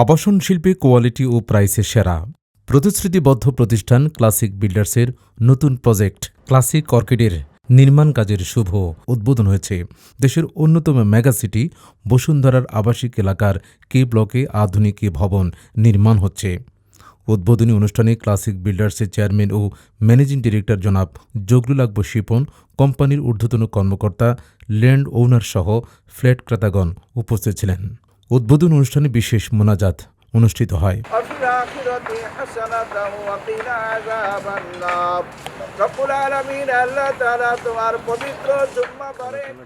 আবাসন শিল্পে কোয়ালিটি ও প্রাইসে সেরা। প্রতিশ্রুতিবদ্ধ প্রতিষ্ঠান ক্লাসিক বিল্ডার্সের নতুন প্রজেক্ট ক্লাসিক অর্কিডের নির্মাণ কাজের শুভ উদ্বোধন হয়েছে। দেশের অন্যতম মেগাসিটি বসুন্ধরার আবাসিক এলাকার কে ব্লকে আধুনিক ভবন নির্মাণ হচ্ছে। উদ্বোধনী অনুষ্ঠানে ক্লাসিক বিল্ডার্সের চেয়ারম্যান ও ম্যানেজিং ডিরেক্টর জনাব জগরুল আকবর শিপন, কোম্পানির ঊর্ধ্বতন কর্মকর্তা, ল্যান্ড ওনার সহ ফ্ল্যাট ক্রেতাগণ উপস্থিত ছিলেন। উদ্বোধন অনুষ্ঠানে বিশেষ মোনাজাত অনুষ্ঠিত হয়।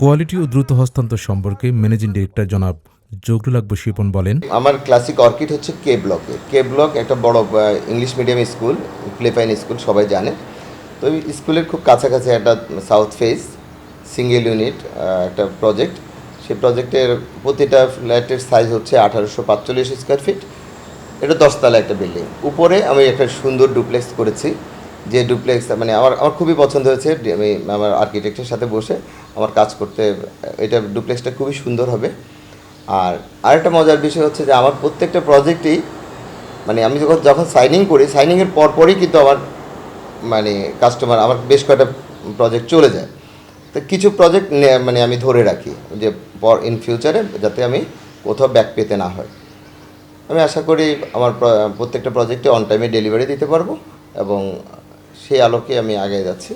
কোয়ালিটি ও দ্রুত হস্তান্তর সম্পর্কে ম্যানেজিং ডিরেক্টর জনাব জগরুল আকবর শিপন বলেন আমার ক্লাসিক অর্কিড হচ্ছে কে ব্লকে কে ব্লক একটা বড় ইংলিশ মিডিয়াম স্কুল প্লেপাইন স্কুল সবাই জানে। তো স্কুলের খুব কাছাকাছি একটা সাউথ ফেস সিঙ্গেল ইউনিট একটা প্রজেক্ট সেই প্রজেক্টের প্রতিটা ফ্ল্যাটের সাইজ হচ্ছে আঠারোশো পাঁচচল্লিশ স্কোয়ার ফিট এটা দশতলা একটা বিল্ডিং উপরে আমি একটা সুন্দর ডুপ্লেক্স করেছি। যে ডুপ্লেক্স মানে আমার আমার খুবই পছন্দ হয়েছে। আমি আমার আর্কিটেক্টের সাথে বসে আমার কাজ করতে, এটা ডুপ্লেক্সটা খুবই সুন্দর হবে। আর আরেকটা মজার বিষয় হচ্ছে যে আমার প্রত্যেকটা প্রজেক্টেই মানে আমি যখন যখন সাইনিং করি সাইনিংয়ের পরপরই কিন্তু আমার মানে কাস্টমার আমার বেশ কয়েকটা প্রজেক্ট চলে যায়। তো কিছু প্রজেক্ট মানে আমি ধরে রাখি যে পর ইন ফিউচারে যাতে আমি কোথাও ব্যাক পেতে না হয়। আমি আশা করি আমার প্রত্যেকটা প্রজেক্টে অন টাইমে ডেলিভারি দিতে পারব এবং সেই আলোকে আমি আগে যাচ্ছি।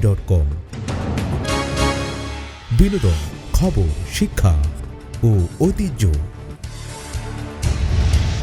ডট কম বিনোদন খবর শিক্ষা ও ঐতিহ্য।